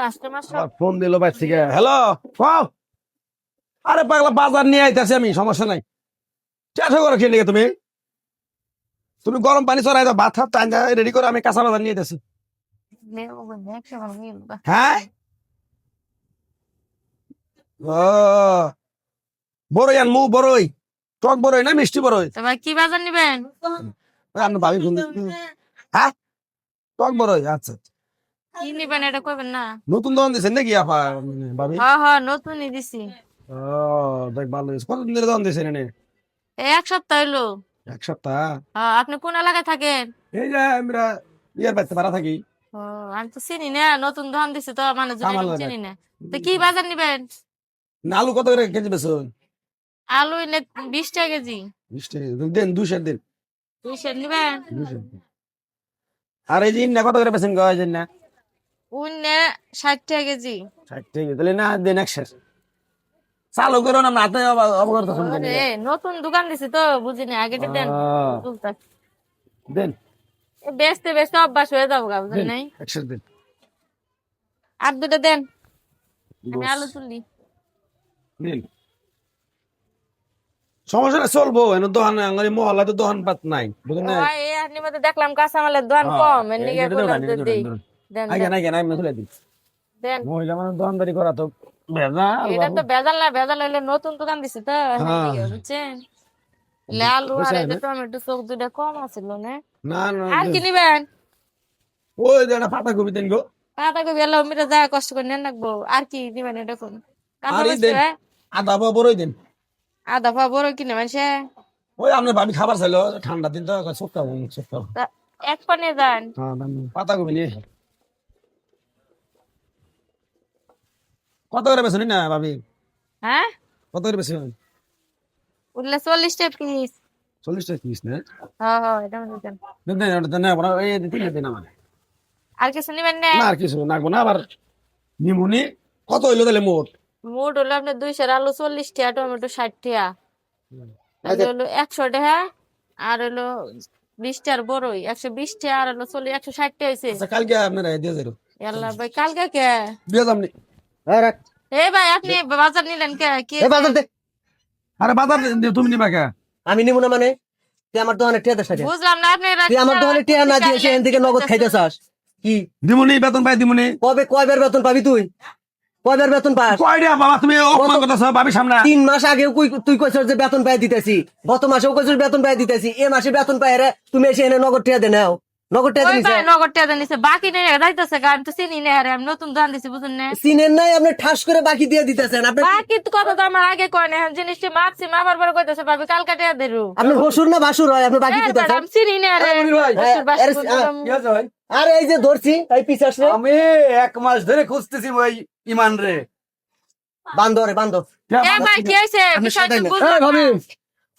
Customer সব phone দিল থেকে। হ্যালো আরে পাগলা বাজার নিয়ে আইতাছি আমি সমস্যা নাই। করো খেয়ে নিয়ে তুমি। তুমি গরম পানি চড়াই দাও ভাত হাত রেডি করে আমি কাঁচা বাজার নিয়ে আইতাছি। হ্যাঁ? ও বড়ই আনমু বড়ই। টক বড়ই না মিষ্টি বড়ই? তো ভাই কি বাজার নিবেন? ভাবি। হ্যাঁ? টক বড়ই আচ্ছা। কি নিবেন এটা কইবেন না? নতুন দোকান দিয়েছেন নাকি আপা মানে ভাবি? হ হ নতুনই দিছি। ও দেখ ভালো হয়েছে। কতদিন ধরে দোকান দিয়েছেন এনে? এক সপ্তাহ হইল। এক সপ্তাহ? হ্যাঁ, আপনি কোন এলাকায় থাকেন? এই যে আমরা ইয়ার বাড়িতে ভাড়া থাকি। ও আমি তো চিনি না নতুন ধান দিছি তো চিনি না। তো কি বাজার নিবেন? না, আলু কত করে কেজি বেছো আলু এনে বিশ টাকা কেজি। মিষ্টি দেন দুশো দিন। দুইশো নিবেন? দুশো আর এই যে ইন্না কত করে বেছেন গয় না টাকা কেজি। ষাট টাকা তাহলে না দেন একশো। চালু করো না হাতে অবগত নতুন দোকান দিছি তো বুঝিনি আগে দেন। বেচতে বেচতে অভ্যাস হয়ে যাব গা বুঝলেন নাই? একশো দিন। আর দুটো দেন। আমি আলু তুলি সমস্যা চলবো। এনে দোকান আঙ্গারি মহল্লা তো দোকান পাত নাই বুঝলেন না ওই এই হাটনির মধ্যে দেখলাম কাঁচামালের দোকান কম এর নিগে দেন আগে দেন, নাই কেন আমি তুলে দিই। দেন। মহিলা দোকানদারি করা তো এটা তো ভেজাল না ভেজাল হইলে নতুন দোকান দিছি তো হ্যাঁ। বুঝছেন? লে আলু আর যে টমেটো চোখ দুটা কম আছিল না? না না আর কি নিবেন? ওই যে একটা পাতা কবি দেন গো। পাতা কবি এলো মিটা যায় কষ্ট করে নেন রাখব আর কি নিবেন এটা কোন? আর দেন। আদা বা বড়ই দেন। আধা পা বড় কিনে ওই আপনার ভাবি খাবার চাইলো ঠান্ডা দিন তো সপ্তাহ এক পানে যান। হ্যাঁ পাতা কবি নিয়ে। কত করে বেছেন না ভাবি? হ্যাঁ? কত করে বেছেন উঠলে চল্লিশ টাকা পিস চল্লিশ টাকা পিস না? হ্যাঁ হ্যাঁ এটা মনে দেন দেন ওটা দেন না এই তিন দিন আমার। আর কিছু নিবেন না? না আর কিছু নাকবো না আবার নিমুনি কত হইল তাহলে মোট? মুড হলো আপনার দুইশো আলু চল্লিশ টাকা টমেটো ষাট টাকা। তাহলে হলো একশো টাকা আর হলো বিশ টাকার বড়ই একশো বিশ টাকা আর হলো চল্লিশ একশো ষাট টাকা হয়েছে আচ্ছা কালকে আপনারা দিয়ে যাব আল্লাহ ভাই কালকে কে? দিয়ে যাবনি এ ভাই আপনি বাজার নিলেন কে? কি বাজার দে। আরে বাজার তুমি নিবা কে? আমি নিব না মানে? তুই আমার দোকানে টিয়া দেশ বুঝলাম না আপনি তুই আমার দোকানে টিয়া না দিয়ে সেখান থেকে নগদ খাইতে চাস কি? দিমুনি বেতন পাই দিমুনি। কবে কয়বার বেতন পাবি তুই? কয়বার বেতন পাস? কয় দিয়া বাবা তুমি অপমান করতেছ ভাবি সামনে? তিন মাস আগে তুই কইছস যে বেতন পাই দিতেছি। গত মাসেও কইছস বেতন পাই দিতেছি। এ মাসে বেতন পাই রে তুমি এসে এনে নগদ টিয়া দে নাও। নগদ টিয়া ওই দিছে ভাই নগদ টাকা নিছে। বাকি নেই যাইতেছে গা তো চিনি না আরে আমি নতুন ধান দিছি বুঝুন না। সিনের নাই আপনি ঠাস করে বাকি দিয়ে দিতেছেন। আপনি বাকি তো কথা তো আমার আগে কয় না জিনিসটা মাপছি মাপার পরে কইতেছে ভাবি কালকে টাকা দেরু। আপনার হসুর না বাসুর হয় আপনি বাকি দিতেছেন। আমি চিনি না আরে এই যে ধরছি এই আমি এক মাস ধরে খুঁজতেছি ওই ইমান রে। বান্ধরে বান্ধব এ ভাই কি হইছে? বিষয়টা বুঝলাম এই ভাবি না।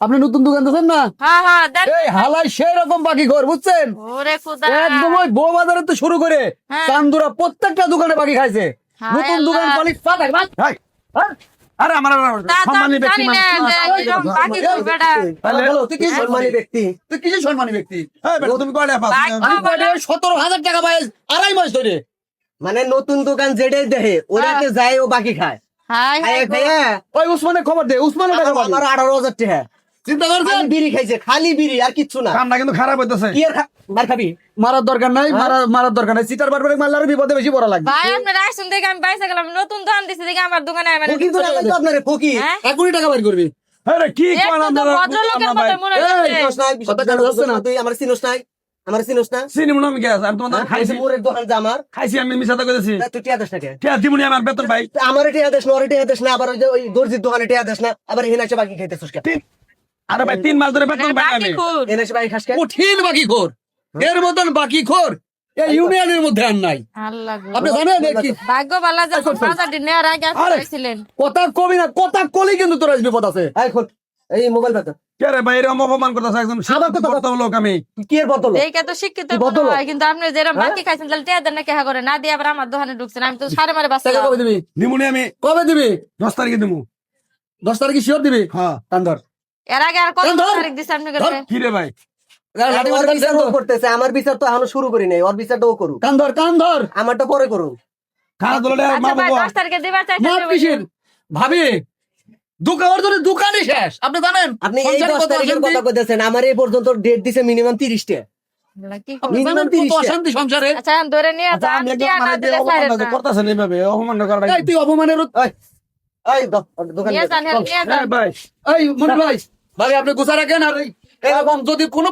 আপনি নতুন দোকান দিচ্ছেন না? হ্যাঁ হ্যাঁ এই হালাই সেই রকম বাকি ঘর বুঝছেন? ওরে একদম ওই বউ বাজারে তো শুরু করে হ্যাঁ। চান্দুরা প্রত্যেকটা দোকানে বাকি খাইছে। নতুন দোকান মালিক আরে আমার সম্মানী ব্যক্তি সম্মানী ব্যক্তি? তুই সম্মানী ব্যক্তি? তুমি সতেরো হাজার টাকা পাই আড়াই মাস ধরে। মানে নতুন দোকান যেটাই দেহে ওরাকে যায় ও বাকি খায়। ওই উসমানের খবর দে উসমানের আঠারো হাজার টাকা। চিন্তা খালি করছেন বিড়ি খাইছে খালি বিড়ি আর কিচ্ছু না। কামটা কিন্তু খারাপ হইতেছে। কি আর মার খাবি? মারার দরকার নাই মারার মারার দরকার নাই। সিটার বারবার মারলে আরও বিপদে বেশি বড় লাগবে। ভাই আপনার আসুন দেখে আমি বাইসা গেলাম নতুন ধান দিছি দেখে আমার দোকানে আপনারে হ্যাঁ? কোটি টাকা বের করবি। আরে কি কোন তো ভদ্রলোকের বুঝলাম না ভাই। মতো মনে হচ্ছে। নাই কথা জানা যাচ্ছে না। তুই আমার চিনোস নাই? আমার চিনোস না? চিনি আমি গেছে আমি তোমাদের হ্যাঁ? খাইছি। মোরের দোকান যে আমার। খাইছি আমি তুই টিয়া দেশ দিমুনি আমার বেতন ভাই। আমার টিয়া দেশ না ওর টিয়া দেশ না আবার ওই যে ওই দর্জির দোকানে টিয়া দেশ না আবার এসে বাকি খাইতেছিস আরে ভাই তিন মাস ধরে বেতন পাই আমি। খাস কঠিন বাকি খোর। এর মতন বাকি খোর। এই ইউনিয়নের মধ্যে আর নাই। আপনি জানেন কি? ভাগ্য ভালো যে আগে। আইছিলেন। কথা কবি না কথা কলি কিন্তু তোর আজ বিপদ আছে। এই মোবাইল বেতন ভাই এরকম অপমান করতেছে একজন আবার কথা লোক আমি। কি এর বদল? এইটা তো শিক্ষিত বদল? হয়, কিন্তু আপনি যেরকম বাকি খাইছেন তাহলে টিয়া দেন না কেহা করে? না দিয়ে আবার আমার দোকানে ঢুকছেন আমি তো সাড়ে মারে কবে দিবি? দিমুনি আমি। কবে দিবি? দশ তারিখে দিমু। দশ তারিখে শিওর দিবি? হ্যাঁ। এর আগে আর কত। তারিখ দিছে আপনি কি রে ভাই? আমার মারবেন বিচার কেন? ও করতেছে আমার বিচার তো এখনও শুরু করি নাই ওর বিচারটা ও করুক। কান ধর কান ধর। আমারটা পরে করুক। খানা দোলে মা ভাই বাবা দশ তারিখে দিবার চাইতে মাপ কিসের? ভাবি দোকান ওর জন্য দোকানই শেষ আপনি জানেন? আপনি এই? কথা কইতেছেন আমার পর্যন্ত ডেট দিছে মিনিমাম তিরিশটা। কি আপনি minimum জানেন কত 30 টা। অশান্তি সংসারে? আচ্ছা এখন ধরে নিয়ে আচ্ছা মানে অপমানের এই দোকান হ্যাঁ, যান। ভাই। এই মনে ভাই। ভাই আপনি গুছা রাখেন আর এই- এরকম যদি কোনো